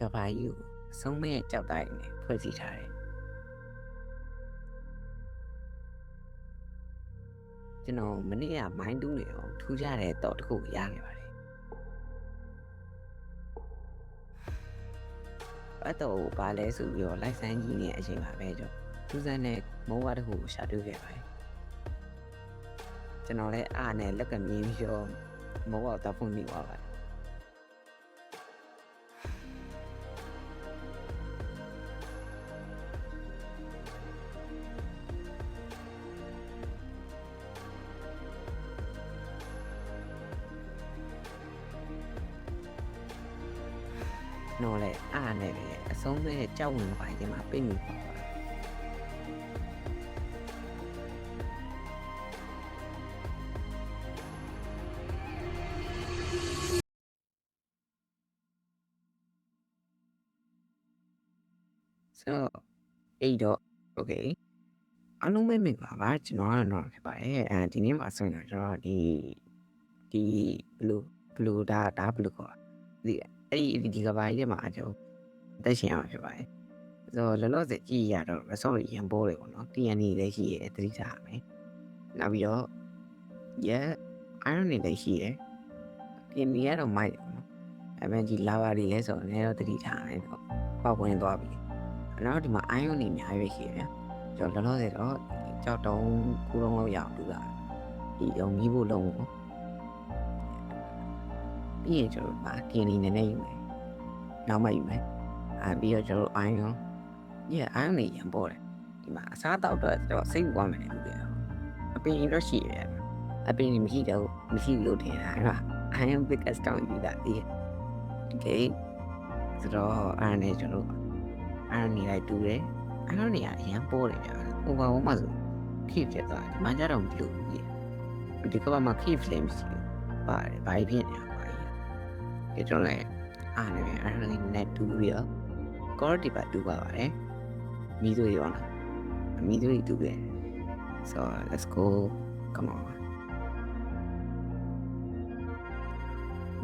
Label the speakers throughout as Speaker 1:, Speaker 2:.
Speaker 1: ကဘာကြီးကိုအဆုံးမဲ့ကြောက်တိုင်းနဲ့ဖွဲ့စည်းထားတယ်ကျွန်တော်မနေ့ကမိုင်းတူးနေအောင်ထူးခြားတဲ့တော့တစ်ခုရခဲ့ပါတယ်အဲ့တော့ဘာလဲဆိုပြီးတော့လိုက်ဆန်းကြီးနေတဲ့အချိန်ပါပဲကျွန်တော်ထူးဆန်းတဲ့မိုးဝါးတစ်ခုကိုရှာတွေ့ခဲ့ပါတယ်ကျွန်တော်လည်းအားနဲ့လက်ကမြင်းပြီးတော့မိုးဝါးတော့ဖွင့်မိသွားပါတယ် ကြောက်ဝင်ပိုင်းဒီမှာပြိမိပါပါဆိုအဲ့တော့ okay အလုံးမဲ့မိပါပါကျွန်တော်ကတော့ဖြစ်ပါတယ်အဲဒီနေ့မှာဆိုရင်တော့ကျွန်တော်ဒီဒီဘလူးဘလူးဒါဒါဘလူးခေါ်ဒီအဲ့ဒီဒီကဘာကြီးထဲမှာကျွန်တော် အသက်ရှင်ရမှာဖြစ်ပါတယ်ဆိုတော့လောလောဆယ်ကြည့်ရတော့ resort ရန်ပိုးတယ်ပေါ့နော် TNE လည်းရှိရဲသတိထားရမယ်နောက်ပြီးတော့ yeah iron တွေလည်းရှိရဲ TNE ကတော့မိုက်တယ်ပေါ့နော်အမှန်ကြီး lava တွေလည်းဆိုတော့လည်းတော့သတိထားရတယ်တော့ပေါက်ဝင်သွားပြီနောက်ဒီမှာ iron တွေအများကြီးရှိရဲဗျာကျွန်တော်လောလောဆယ်တော့ကြောက်တုံးကူလုံးလောက်ရအောင်တူတာဒီတော့မီးဖို့လုံးပေါ့ပြီးရင်ကျွန်တော်ပါ TNE နည်းနည်းယူမယ်နောက်မှယူမယ် အာပြီးတော့ကျွန်တော် iron yeah iron တွေရန်ပေါ်တယ်ဒီမှာအစားတောက်တော့ကျွန်တော်စိတ်ဝင်သွားမယ်လို့ပြောအပင်တော့ရှိရအပင်မရှိတော့မရှိလို့ထင်တာအဲ့ဒါ iron biggest တောင်းယူတာဒီ okay ဆိုတော့အဲ့ဒါနဲ့ကျွန်တော် iron နေလိုက်တူတယ် iron တွေကအရန်ပေါ်တယ်ဗျာဟိုဘာမှမဆို keep ဖြစ်သွားတယ်ဒီမှာကြတော့မလို့ဘူးဒီကဘာမှာ keep လည်းမရှိဘူးပါတယ်ဘာဖြစ်နေလဲဘာကြီးကျွန်တော်လည်းအားနေပြီ iron လေးနဲ့တူပြီးတော့ core ဒီပါတူပါပါတယ်မိသွေးရောလားမိသွေးတူတယ် so let's go come on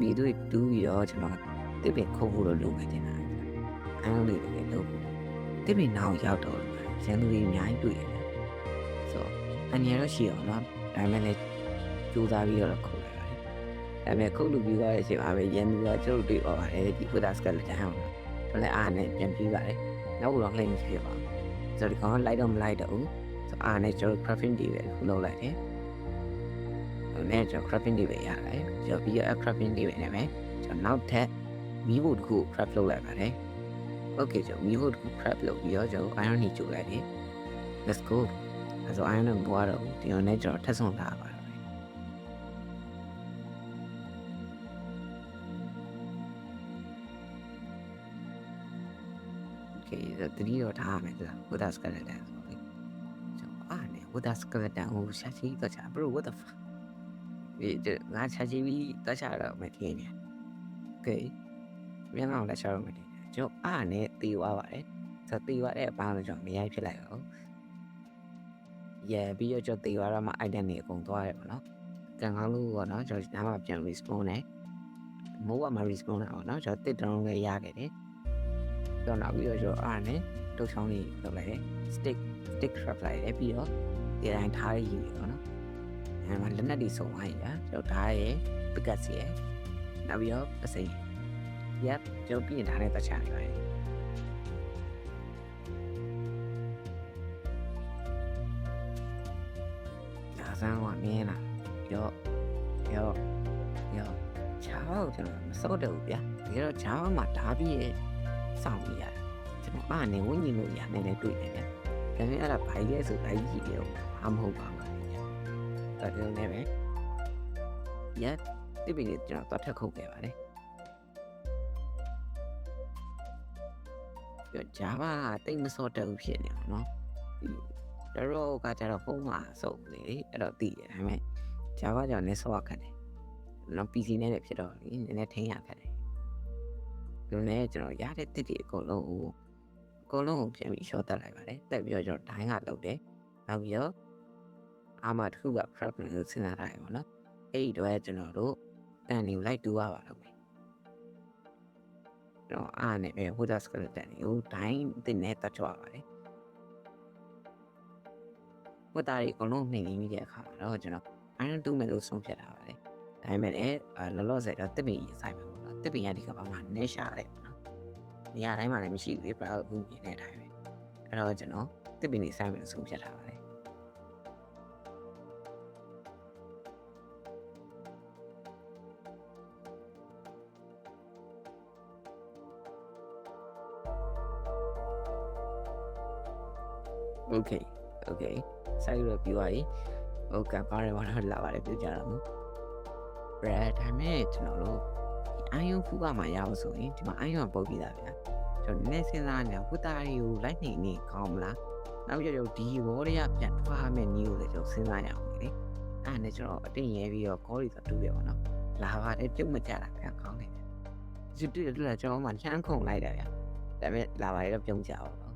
Speaker 1: မိသွေးတူပြီးတော့ကျွန်တော်တိပင်ခုတ်ဖို့လို့လုပ်နေတယ်နာအဲလိုလေးလည်းလုပ်ဖို့တိပင်နောက်ရောက်တော့ရန်သူတွေအများကြီးတွေ့ရတယ် so အန်ရတော့ရှိအောင်နော်ဒါပေမဲ့လည်းကြိုးစားပြီးတော့ခုတ်လိုက်ပါတယ်ဒါပေမဲ့ခုတ်လို့ပြီးသွားတဲ့အချိန်မှာပဲရန်သူကကျွန်တော်တွေ့သွားပါတယ်ဒီ Buddha skeleton အောင် တော့လည်းအားနဲ့ပြန်ပြီးပါတယ်နောက်တော့လှည့်နေဖြစ်ပါဆိုတော့ဒီကောင်လိုက်တော့မလိုက်တော့ဘူးဆိုအားနဲ့ကျွန်တော် crafting တွေပဲလုပ်လိုက်တယ်ဟိုနဲ့ကျွန်တော် crafting တွေပဲရတယ်ကျွန်တော်ပြီးတော့ crafting တွေပဲနဲ့ပဲကျွန်တော်နောက်ထပ်မီးဖို့တစ်ခု craft လုပ်လိုက်ပါတယ် okay ကျွန်တော်မီးဖို့တစ်ခု craft လုပ်ပြီးတော့ကျွန်တော် iron တွေကျိုးလိုက်တယ် let's go အဲဆို iron နဲ့ဘွားတော့ဒီလိုနဲ့ကျွန်တော်ထပ်ဆုံးလာပါ တော့ Okay တတိတော့ထားရမယ်သူဝတ်တာ skeleton ဆိုလေကျွန်တော်အားနဲ့ဝတ်တာ skeleton ကိုရှာချီတော့ချာ bro what the fuck ဒီငါရှာချီပြီးတော့ချတော့မထင်နေ Okay ပြန်အောင်လက်ချတော့မထင်ကျွန်တော်အားနဲ့တီးသွားပါတယ်ဆိုတီးသွားတဲ့အပန်းတော့ကျွန်တော်မရိုက်ဖြစ်လိုက်တော့ရပြီးတော့ကျွန်တော်တီးသွားတော့မှ item တွေအကုန်သွားရတယ်ပေါ့နော်ကံကောင်းလို့ပေါ့နော်ကျွန်တော်နားမှာပြန် respawn နဲ့မိုးကမှ respawn တာပေါ့နော်ကျွန်တော်တစ်တောင်းလေးရခဲ့တယ် တော့နောက်ပြီးတော့ကျွန်တော်အားနဲ့တုတ်ချောင်းလေးလုပ်လိုက်တယ် stick stick trap လိုက်တယ်ပြီးတော့ဒီတိုင်းထားရည်ပြီပေါ့နော်အဲမှာလက်နက်တွေစုံသွားရင်ကြာကျွန်တော်ဓာတ်ရဲ့ pickaxe ရဲ့နောက်ပြီးတော့ပစိမ်း yep ကျွန်တော်ပြင်ထားတဲ့တခြားတွေပါတယ်ညာဆန်းကမြင်လားရောရောရောချားတော့ကျွန်တော်မစော့တော့ဘူးဗျာဒီတော့ချားမှာဓာတ်ပြီးရဲ့ စောင့်နေရတယ်ကျွန်တော်အားနေဝိညာဉ်လို့ရနေနေတွေ့တယ်ဗျဒါပေမဲ့အဲ့ဒါဘာကြီးလဲဆိုဘာကြီးကြည့်ရောအမဟုတ်ပါဘူးဗျဒါကြောင့်လည်းပဲရတိပိနေကျွန်တော်တော့ထက်ခုတ်ခဲ့ပါတယ်ပြ Java တိတ်မစော့တက်ဘူးဖြစ်နေအောင်နော်ဒီတော့ကကြတော့ဖုန်းမှာစုပ်လေအဲ့တော့တည်တယ်ဒါပေမဲ့ Java ကြောင့်လည်းစော့ခတ်တယ်နော် PC နဲ့လည်းဖြစ်တော့လေနည်းနည်းထိန်းရခတ်တယ်ဒီ လိုနဲ့ကျွန်တော်ရတဲ့တစ်တွေအကုန်လုံးကိုအကုန်လုံးကိုပြန်ပြီး short တက်လိုက်ပါတယ်တက်ပြီးတော့ကျွန်တော်ဒိုင်းကလုပ်တယ်နောက်ပြီးတော့အာမတစ်ခုက prep လို့စဉ်းစားထားတယ်ပေါ့နော်အဲ့ဒီတော့ကျွန်တော်တို့တန်နေလိုက်တူရပါတော့မယ်ကျွန်တော်အားနဲ့ပဲဝတ်တာစကလက်တန်တွေကိုဒိုင်းတင်နဲ့တတ်ကြွပါတယ်ဝတ်တာတွေအကုန်လုံးနှိမ်နေမိတဲ့အခါမှာတော့ကျွန်တော်အိုင်းတူးမယ်လို့ဆုံးဖြတ်ထားပါတယ်ဒါပေမဲ့လည်းလောလောဆယ်တော့တစ်ပင်ရေးဆိုင်မှာပေါ့နော် တစ်ပင်ရဒီကဘာမှနဲရှာတယ်ပေါ့နော်နေရာတိုင်းမှာလည်းမရှိဘူးလေပြအခုမြင်တဲ့အတိုင်းပဲအဲ့တော့ကျွန်တော်တစ်ပင်နေဆိုင်မယ်လို့ဆုံးဖြတ်ထားပါတယ် Okay okay ဆိုင်ရပြီးသွားပြီဟုတ်ကဲ့ပါတယ်ဘာလို့လာပါတယ်ပြောကြတာမို့ bread ဒါမဲ့ကျွန်တော်တို့ အာယုံဖူးကမှရအောင်ဆိုရင်ဒီမှာအာယုံပုတ်ပြီးသားဗျာကျွန်တော်နည်းစဉ်းစားနေဝတ်သားတွေကိုလိုက်နေနေကောင်းမလားနောက်ကြတော့ဒီဘောတွေကပြန်ထွားမယ်နည်းကိုလည်းကျွန်တော်စဉ်းစားရအောင်လေအဲ့ဒါနဲ့ကျွန်တော်အတင်းရဲပြီးတော့ call တွေဆိုတူတယ်ပေါ့နော်လာပါတယ်ပြုတ်မကြတာဗျာကောင်းတယ်ဒီတူတူလာကျွန်တော်မှချမ်းခုန်လိုက်တာဗျာဒါပေမဲ့လာပါရတော့ပြုံးကြပါတော့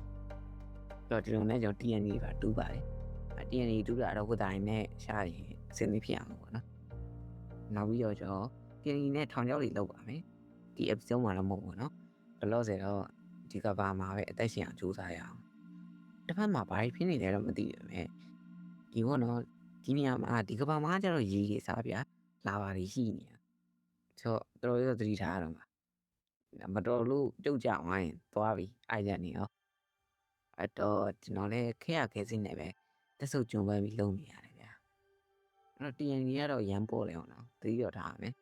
Speaker 1: တော့ဒီလိုနဲ့ကျွန်တော် TND ပါတူးပါတယ် TND တူးတာတော့ဝတ်သားတွေနဲ့ရှားရင်အဆင်သင့်ဖြစ်အောင်ပေါ့နော်နောက်ပြီးတော့ကျွန်တော် TND နဲ့ထောင်ချောက်တွေလောက်ပါမယ်ဒီ episode မှာတော့မဟုတ်ဘူးနော်ဘလို့ဆိုတော့ဒီကဘာမှာပဲအသက်ရှင်အောင်ကြိုးစားရအောင်တစ်ဖက်မှာဘာဖြစ်နေလဲတော့မသိဘူးပဲဒီဘောနော်ဒီနေရာမှာဒီကဘာမှာကျတော့ရေးရေးစားဗျာလာပါတွေရှိနေတာဆိုတော့တော်တော်သတိထားရတော့မှာမတော်လို့တုတ်ကြဝိုင်းသွားပြီအိုက်ကြနေရောအဲ့တော့ကျွန်တော်လည်းခက်ရခဲစင်းနေပဲတက်ဆုပ်ကြုံပန်းပြီးလုံနေရတယ်ဗျာအဲ့တော့ TND ကတော့ရမ်းပေါ်လေအောင်နော်သတိရထားရမယ်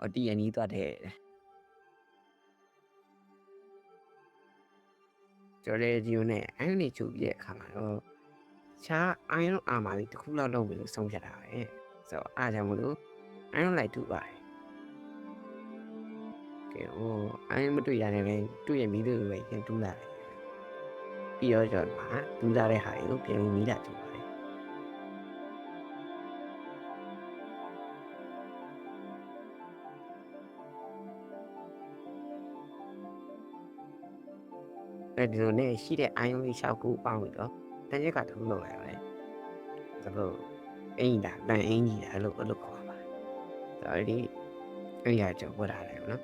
Speaker 1: အော် TND သွားတယ်ကျော်လေဂျီယိုနဲ့အဲ့ဒီချုပ်ပြတဲ့အခါမှာတော့ချာအိုင်ရောအာမာလေးတစ်ခုလောက်လုပ်ပြီးလို့ဆုံးဖြတ်တာပဲဆိုတော့အားကြောင့်မလို့အိုင်ရောလိုက်တူပါတယ်ကဲဟိုအိုင်မတွေ့ရတယ်ပဲတွေ့ရမီးလို့ပဲပြန်တူးလာတယ်ပြီးတော့ကျွန်တော်ကတူးလာတဲ့ဟာကိုပြန်ပြီးမီးလာတူ အဲဒီလိုနဲ့ရှိတဲ့အိုင်ရောလေးရှောက်ကူပေါင်းပြီးတော့တန်ချက်ကထုံးလို့ရတယ်ဒါလို့အင်းဒါတန်အင်းကြီးဒါလို့အဲ့လိုခေါ်ပါဒါဒီအဲ့ဒီအကြောင်းဝတ်ရတယ်နော်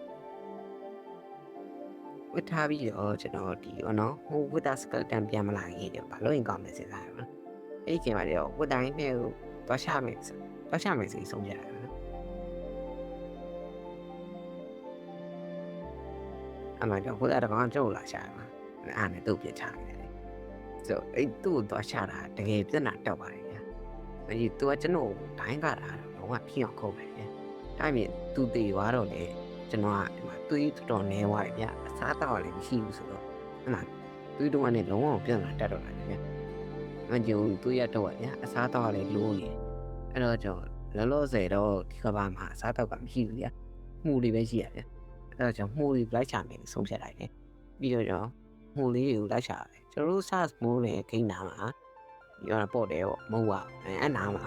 Speaker 1: ဝတ်ထားပြီးတော့ကျွန်တော်ဒီနော်ဟိုဝတ်တာစကတန်ပြန်မလာရင်တော့ဘာလို့ရင်ကောင်းလဲစဉ်းစားရမှာအဲ့ဒီချိန်မှာတော့ဝတ်တိုင်းနဲ့တော့ချမယ်တော့ချမယ်ဆိုပြီးဆုံးဖြတ်ရတယ်နော်အမှန်တော့ဝတ်တာကောင်ကျုပ်လာရှာမှာ အားနဲ့တုတ်ပြချခဲ့တယ်ဆိုအဲ့သူ့တော့ရှာတာတကယ်ပြဿနာတက်ပါတယ်ဗျာအဲ့ဒီသူကကျွန်တော်ဒိုင်းကတာတော့ကဖြစ်အောင်ခုတ်ပဲဗျာဒါပေမဲ့သူတည်သွားတော့လေကျွန်တော်ကဒီမှာသွေးတော်တော်နေသွားတယ်ဗျာအစားတော့လည်းမရှိဘူးဆိုတော့ဟလာသွေးတော်ကလည်းလုံးဝပြဿနာတက်တော့လာတယ်ဗျာမကြုံသွေးရတော့ဗျာအစားတော့လည်းလိုးနေအဲ့တော့ကျွန်တော်လောလောဆယ်တော့ဒီကဘာမှာအစားတော့ကမရှိဘူးဗျာမှုလေးပဲရှိရဗျာအဲ့တော့ကျွန်တော်မှုလေးလိုက်ချမယ်ဆုံးဖြတ်လိုက်တယ်ပြီးတော့ကျွန်တော် မှုလေးကိုလိုက်ချတယ်ကျွန်တော်တို့ SARS မိုးလေခိန်းနာမှာဒီကတော့ပေါ့တယ်ပေါ့မဟုတ်ပါဘူးအဲ့နာမှာ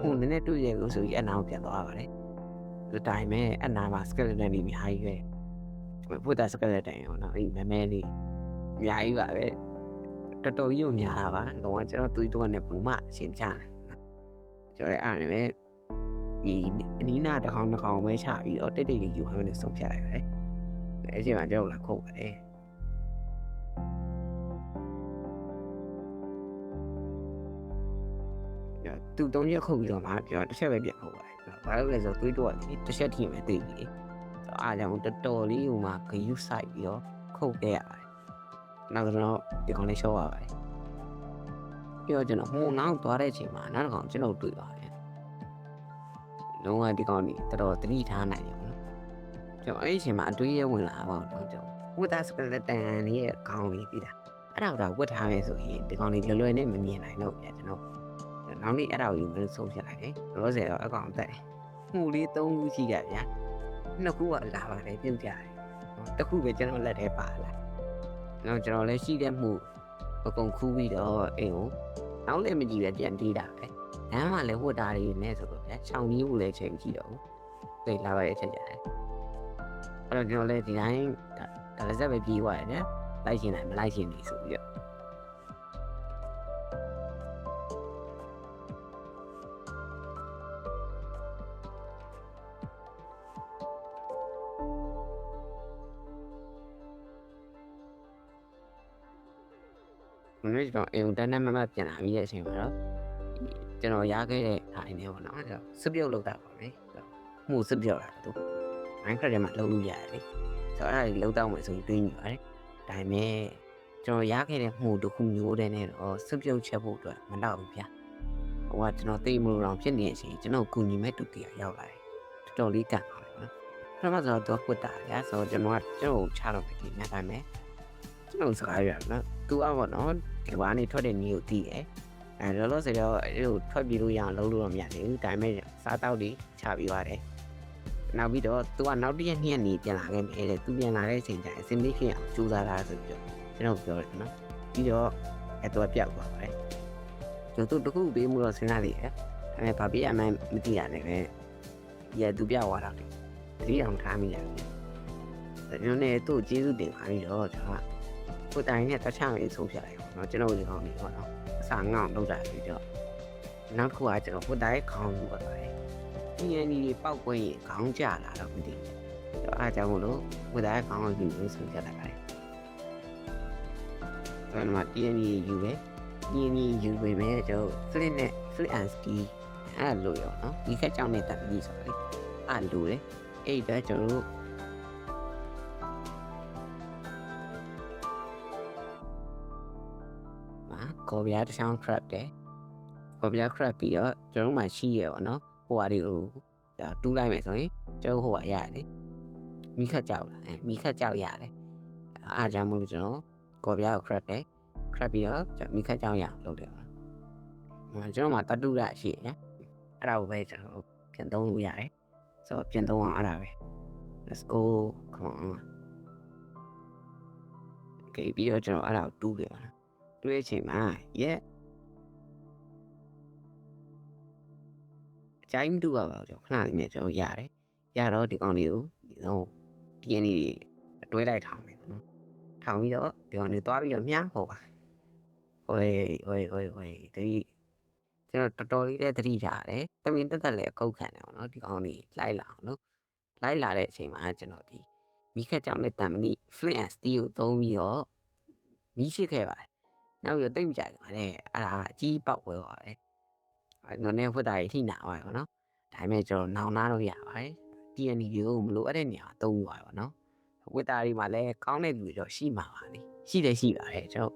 Speaker 1: ဟိုနည်းနည်းတွေ့ရလို့ဆိုပြီးအနာကိုပြန်သွားပါတယ်ဒီတိုင်းပဲအနာမှာ skeleton တွေအများကြီးပဲဘုဒ္ဓ skeleton ရောနော်အဲ့မမဲလေးအများကြီးပါပဲတော်တော်ကြီးကိုများတာပါတော့ကျွန်တော်တွေးတော့နဲ့ဘူးမအရှင်းချတယ်ကျွန်တော်အဲ့ဒါနဲ့ဒီအနီးနာတစ်ခေါင်တစ်ခေါင်ပဲချပြီးတော့တိတ်တိတ်လေးယူဟမ်းနေဆုံးဖြတ်လိုက်တယ်အဲ့ဒီမှာကျွန်တော်လာခုတ်ပါတယ် သူတုံးရက်ခုတ်ပြီးတော့မှပြောတစ်ချက်ပဲပြန်ခုတ်ပါတယ်။ဘာလို့လဲဆိုတော့သွေးတော့လေတစ်ချက်ထိမှသိပြီလေ။အားကြောင့်တော်တော်လေးဟိုမှာဂယုဆိုင်ပြီးတော့ခုတ်ခဲ့ရပါတယ်။နောက်တော့ဒီကောင်လေးရှော့ရပါတယ်။ပြီးတော့ကျွန်တော်ဟိုနောက်သွားတဲ့အချိန်မှာနောက်တစ်ကောင်ကျွန်တော်တွေ့ပါတယ်။လုံးဝဒီကောင်ကြီးတော်တော်တတိထားနိုင်တယ်နော်။ကျွန်တော်အဲ့ဒီအချိန်မှာအတွေးရဝင်လာပါတော့ကျွန်တော်ဝတ်သားစကလက်တန်လေးရဲ့ခေါင်းလေးပြီးတာ။အဲ့ဒါတော့ဝတ်ထားမယ်ဆိုရင်ဒီကောင်လေးလွယ်လွယ်နဲ့မမြင်နိုင်တော့ပြန်ကျွန်တော် နောက်နေ့အဲ့ဒါကိုယူလို့ဆုံးဖြတ်လိုက်တယ်။လောဆယ်တော့အကောင်တက်တယ်။မှုလေး၃ခုရှိကြဗျာ။နှစ်ခုကလာပါတယ်ပြုတ်ကြတယ်။တစ်ခုပဲကျွန်တော်လက်ထဲပါလာ။နောက်ကျွန်တော်လည်းရှိတဲ့မှုအကုန်ခူးပြီးတော့အိမ်ကိုနောက်လည်းမကြည့်ပဲပြန်တီးတာပဲ။လမ်းမှာလည်းဝတ်တာတွေနဲ့ဆိုတော့ဗျာ။ချောင်းကြီးကိုလည်းချိန်ကြည့်တော့။သိလာပါရဲ့ချက်ကြတယ်။အဲ့တော့ကျွန်တော်လည်းဒီတိုင်းဒါလည်းစက်ပဲပြေးသွားတယ်နော်။လိုက်ရှင်နိုင်မလိုက်ရှင်နေဆိုပြီးတော့ မနေ့ကျွန်တော်အိမ်ကိုတန်းတန်းမမပြန်လာပြီးတဲ့အချိန်မှာတော့ကျွန်တော်ရခဲ့တဲ့ဟာနေပေါ့နော်ကျွန်တော်စပြုတ်လောက်တာပါမယ်မှုစပြုတ်လာတော့ Minecraft ထဲမှာလုံးလို့ရတယ်လေဆိုတော့အဲ့ဒါကြီးလုံးတော့မယ်ဆိုရင်တွင်းယူပါတယ်ဒါပေမဲ့ကျွန်တော်ရခဲ့တဲ့မှုတစ်ခုမျိုးတည်းနဲ့တော့စပြုတ်ချက်ဖို့အတွက်မတော့ဘူးဗျာဟိုကကျွန်တော်သိမလို့တော့ဖြစ်နေတဲ့အချိန်ကျွန်တော်ကူညီမဲ့တူတရရောက်လာတယ်တော်တော်လေးကန်ပါတယ်နော်ပထမဆုံးတော့ကွတ်တာဗျာဆိုတော့ကျွန်တော်ကကျွန်တော်ချတော့ပြီညတိုင်းပဲကျွန်တော်စကားရနော်သူအပေါ့နော် ဒီဘာနေထွက်တဲ့နေကိုတည်တယ်အဲလောလောဆယ်တော့အဲ့လိုထွက်ပြေးလို့ရအောင်လုပ်လို့တော့မရသေးဘူးဒါပေမဲ့စားတောက်တွေချပြီးပါတယ်နောက်ပြီးတော့သူကနောက်တစ်ရက်နှစ်ရက်နေပြန်လာခဲ့မယ်တဲ့သူပြန်လာတဲ့အချိန်ကျရင်အစင်လေးဖြစ်အောင်ကြိုးစားတာဆိုပြီးတော့ကျွန်တော်ပြောတယ်နော်ပြီးတော့အဲသူကပြောက်သွားပါတယ်ကျွန်တော်တို့တခုပေးမှုတော့စဉ်းစားသေးတယ်အဲဘာပြရမှန်းမသိရတယ်ပဲရသူပြောက်သွားတာလေတတိအောင်ထားမိတယ်ကျွန်တော်လည်းသူ့ကျေးဇူးတင်ပါပြီးတော့ကျွန်တော် ကကိုယ်တိုင်နဲ့တခြားရေးဆုံးဖြတ်လိုက်ပါတော့ကျွန်တော်ဒီကောင်းနေပေါ့နော်အစာငေါ့လောက်တာပြီးတော့နောက်တစ်ခုကကျွန်တော်ကိုယ်တိုင်ခေါင်းယူပါတယ်ဒီအန်ဒီပေါက်ကွင်းရင်ခေါင်းကျလာတော့မသိဘူး။အဲအားကြောင့်မလို့ဝတ်သားခေါင်းကိုယူလို့ဆုံးဖြတ်လိုက်ပါတယ်။ဒါမှဒီအန်ဒီယူပဲ။ဒီအန်ဒီယူပေမဲ့ကျွန်တော် flip နဲ့ flip and ski အဲ့လိုရောနော်။ဒီခက်ကြောင့်နဲ့တက်ပြီးဆိုတော့လေ။အဲ့လိုလေ။အဲ့ဒါကျွန်တော်တို့ ကော်ဗျာတစ်ချောင်း crab တယ်။ကော်ဗျာ crab ပြီးတော့ကျွန်တော်မှရှိရပါတော့။ဟိုဟာတွေကိုဒါတူးလိုက်မယ်ဆိုရင်ကျွန်တော်ဟိုဟာရတယ်လေမိခတ်ကြောက်လာအဲမိခတ်ကြောက်ရတယ်အားကြောင့်မလို့ကျွန်တော်ကော်ပြားကို crab တယ် crab ပြီးတော့ကျွန်တော်မိခတ်ကြောက်ရအောင်လုပ်တယ်ပါဟိုကျွန်တော်မှာတတူရရှိရအဲ့ဒါကိုပဲကျွန်တော်ပြန်သုံးလို့ရတယ်ဆိုတော့ပြန်သုံးအောင်အဲ့ဒါပဲ let's go come on okay ပြီးတော့ကျွန်တော်အဲ့ဒါကိုတူးတယ်ပါတူး တဲ့အချိန်မှာ yeah အကြိုင်းမတူပါဘူးကျွန်တော်ခဏလေးနဲ့ကျွန်တော်ရတယ်ရတော့ဒီကောင်လေးကိုဒီတော့ DNA တွေအတွဲလိုက်ထောင်မယ်နော်ထောင်ပြီးတော့ဒီကောင်လေးသွားပြီးတော့မြားဟောပါဟိုဟိုဟိုဟိုတတိကျွန်တော်တော်တော်လေးတဲ့တတိထားတယ်တမင်တက်တက်လည်းအကုတ်ခံတယ်ပေါ့နော်ဒီကောင်လေးလိုက်လာအောင်နော်လိုက်လာတဲ့အချိန်မှာကျွန်တော်ဒီမိခက်ကြောင့်လည်းတံမဏိ flint and steel ကိုသုံးပြီးတော့မိရှိခဲ့ပါတယ် နောက်ပြီးတော့တိတ်မကြိုက်ပါနဲ့အဲ့ဒါအကြီးပေါက်ဝဲပါတယ်အဲ့တော့နေဖွက်တာကြီးထိနာပါရောနော်ဒါပေမဲ့ကျွန်တော်နောင်နာတော့ရပါတယ် TND ကိုမလို့အဲ့တဲ့နေရာသုံးပါပါနော်ဝက်တာတွေမှာလည်းကောင်းတဲ့လူတွေတော့ရှိမှာပါလေရှိတယ်ရှိပါတယ်ကျွန်တော်